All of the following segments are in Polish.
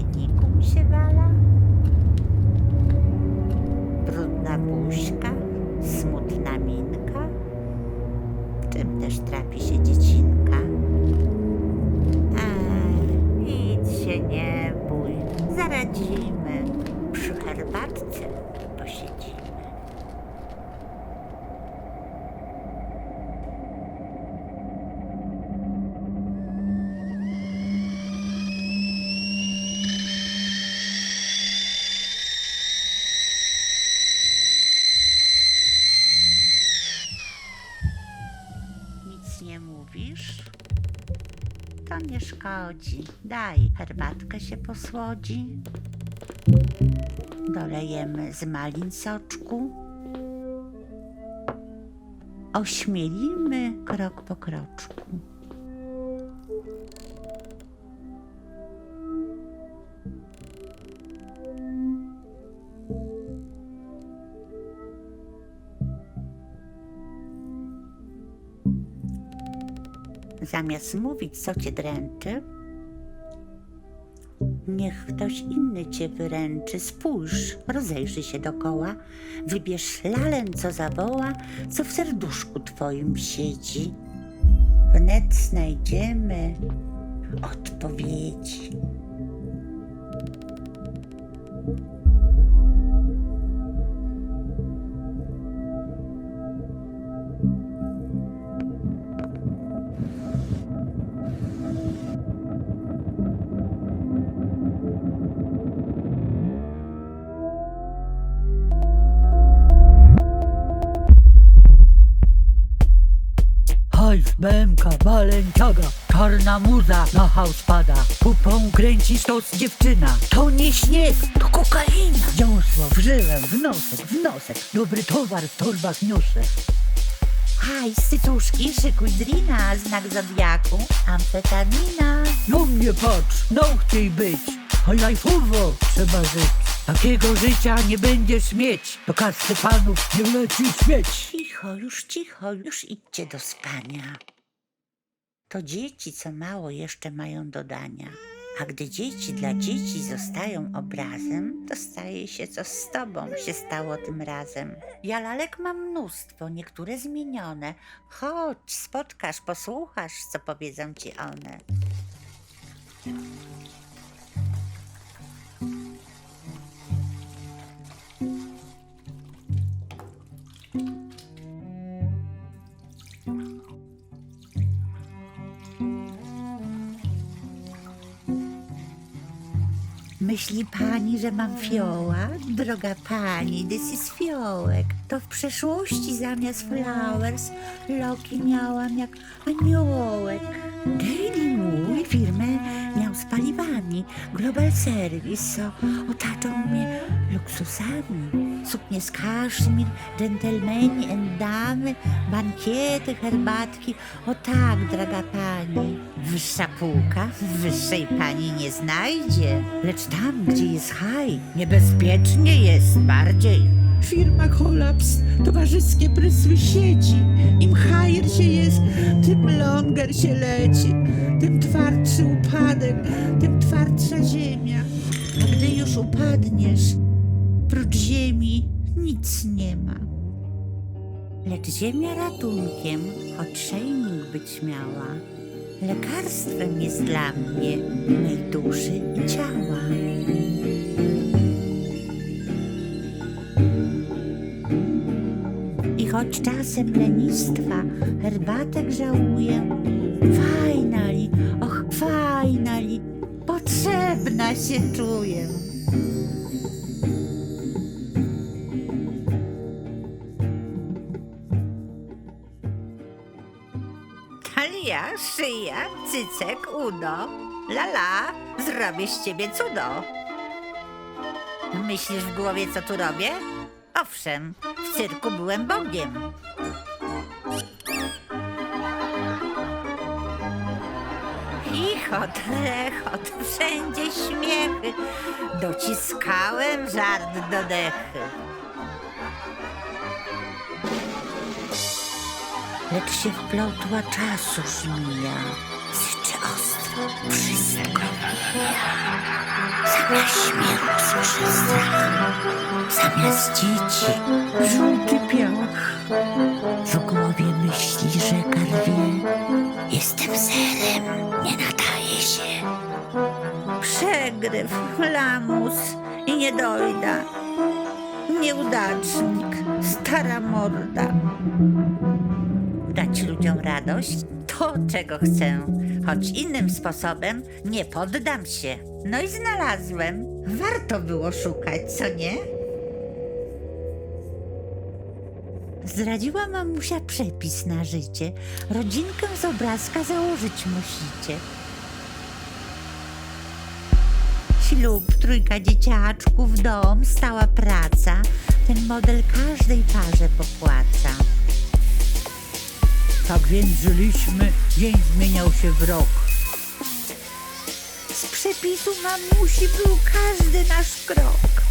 śmietniku mi się wala. Brudna buźka, smutna minka. Czym też trapi się nie szkodzi. Daj, herbatkę się posłodzi. Dolejemy z malin soczku. Ośmielimy krok po kroczku. Zamiast mówić, co cię dręczy, niech ktoś inny cię wyręczy. Spójrz, rozejrzyj się dokoła, wybierz lalen, co zawoła, co w serduszku twoim siedzi. Wnet znajdziemy odpowiedzi. BMK, Balenciaga, czarna muza na house pada. Pupą kręci sztos dziewczyna. To nie śnieg, to kokaina. Dziąsło w żyłę, w nosek, w nosek. Dobry towar w torbach niosę. Haj, sycuszki, szykuj drina, znak zodiaku, amfetamina. No mnie patrz, no chciej być. A lajfowo trzeba żyć. Takiego życia nie będziesz mieć. Do kasy panów nie leci śmieć. Cicho, już cicho, już idźcie do spania. To dzieci, co mało jeszcze mają dodania. A gdy dzieci dla dzieci zostają obrazem, to staje się, co z tobą się stało tym razem. Ja lalek mam mnóstwo, niektóre zmienione. Chodź, spotkasz, posłuchasz, co powiedzą ci one. Myśli pani, że mam fioła? Droga pani, this is fiołek. To w przeszłości zamiast flowers loki miałam jak aniołek. Daily mój firmę miał z paliwami. Global Service, otaczał mnie luksusami. Suknie z kaszmir, dżentelmeni and damy, bankiety, herbatki. O tak, droga pani. Wyższa półka wyższej pani nie znajdzie. Lecz tam, gdzie jest haj, niebezpiecznie jest bardziej. W firmach kolaps, towarzyskie prysły sieci. Im higher się jest, tym longer się leci. Tym twardszy upadek, tym twardsza ziemia. A gdy już upadniesz, prócz ziemi nic nie ma. Lecz ziemia ratunkiem, choć szejnik być miała, lekarstwem jest dla mnie, mej duszy i ciała. I choć czasem lenistwa herbatek żałuję, finally, och finally, potrzebna się czuję. Szyja, cycek, udo. Lala, zrobię z ciebie cudo. Myślisz w głowie, co tu robię? Owszem, w cyrku byłem Bogiem. Chichot, rechot, wszędzie śmiechy. Dociskałem żart do dechy. Lecz się wplotła czasu żmija. Syczy ostro. Wszystko mija. Zamiast śmierci słyszę strach. Zamiast dzieci żółty pioch. W głowie myśli rzeka rwie. Jestem zerem, nie nadaje się. Przegryw, lamus i niedojda. Nieudacznik, stara morda. Dać ludziom radość? To, czego chcę. Choć innym sposobem nie poddam się. No i znalazłem. Warto było szukać, co nie? Zdradziła mamusia przepis na życie. Rodzinkę z obrazka założyć musicie. Ślub, trójka dzieciaczków, dom, stała praca. Ten model każdej parze popłaca. Tak więc żyliśmy, dzień zmieniał się w rok. Z przepisu mamusi był każdy nasz krok.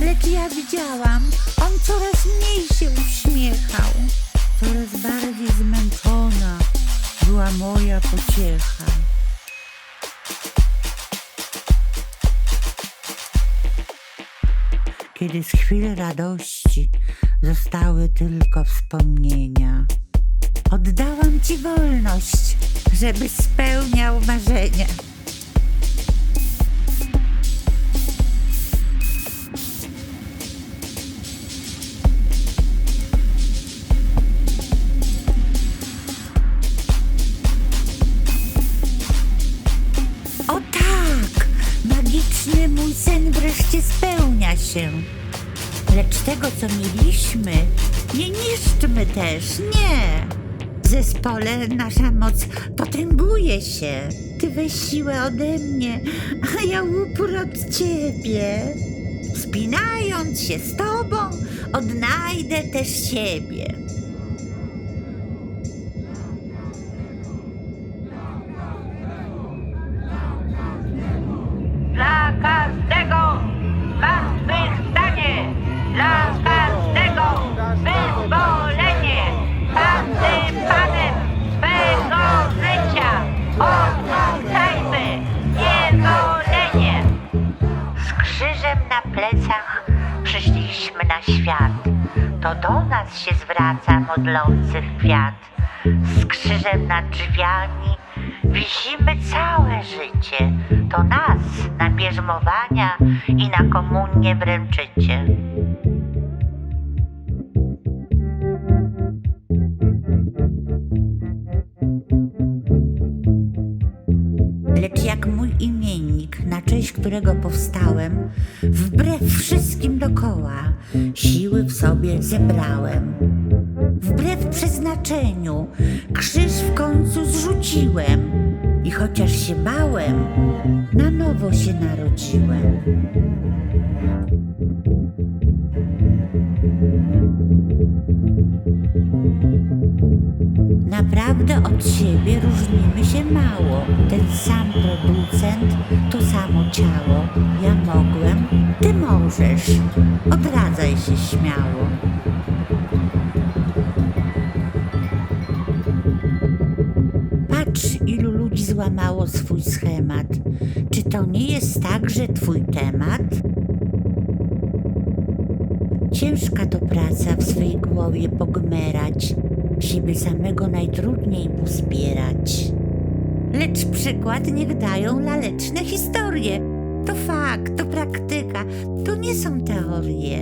Lecz ja widziałam, on coraz mniej się uśmiechał. Coraz bardziej zmęczona była moja pociecha. Kiedy z chwil radości zostały tylko wspomnienia. Oddałam ci wolność, żeby spełniał marzenia. O tak! Magiczny mój sen wreszcie spełnia się. Lecz tego, co mieliśmy, nie niszczmy też, nie. Zespole nasza moc potęguje się. Ty weź siłę ode mnie, a ja upór od ciebie. Spinając się z tobą, odnajdę też siebie. Na świat. To do nas się zwraca modlący kwiat. Z krzyżem nad drzwiami wisimy całe życie. To nas na bierzmowania i na komunię wręczycie. Którego powstałem, wbrew wszystkim dokoła, siły w sobie zebrałem. Wbrew przeznaczeniu, krzyż w końcu zrzuciłem. I chociaż się bałem, na nowo się narodziłem. Mało. Ten sam producent, to samo ciało. Ja mogłem, ty możesz. Odradzaj się śmiało. Patrz, ilu ludzi złamało swój schemat. Czy to nie jest także twój temat? Ciężka to praca w swej głowie pogmerać, siebie samego najtrudniej uzbierać. Lecz przykład niech dają laleczne historie. To fakt, to praktyka, to nie są teorie.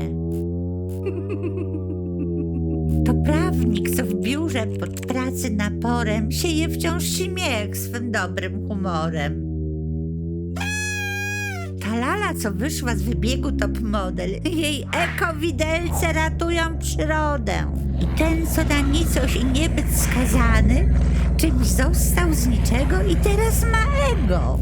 To prawnik, co w biurze pod pracy naporem sieje wciąż śmiech swym dobrym humorem. Co wyszła z wybiegu top model, jej ekowidelce ratują przyrodę. I ten, co na nicość i nie być skazany, czymś został z niczego i teraz ma ego.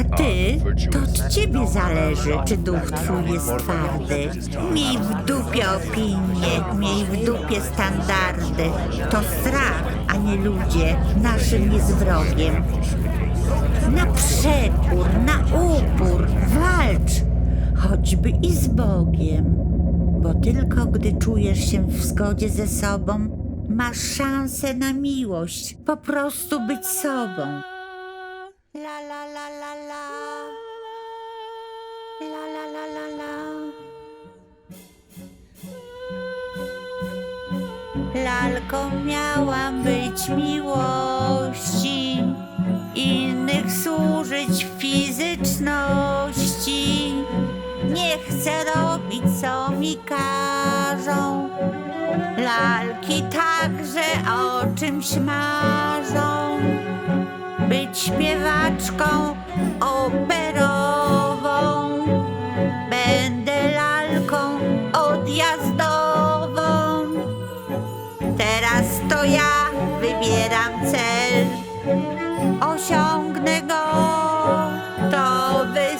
A ty, to od ciebie zależy, czy duch twój jest twardy. Miej w dupie opinie, miej w dupie standardy. To strach, a nie ludzie, naszym jest wrogiem. Na przekór, na upór, walcz, choćby i z Bogiem, bo tylko gdy czujesz się w zgodzie ze sobą, masz szansę na miłość, po prostu być sobą. La la la la la. La la la la la. Lalką miała być miłość innych służyć fizyczności. Nie chcę robić, co mi każą. Lalki także o czymś marzą. Być śpiewaczką operową. Będę lalką odjazdową. Teraz to ja wybieram cel. they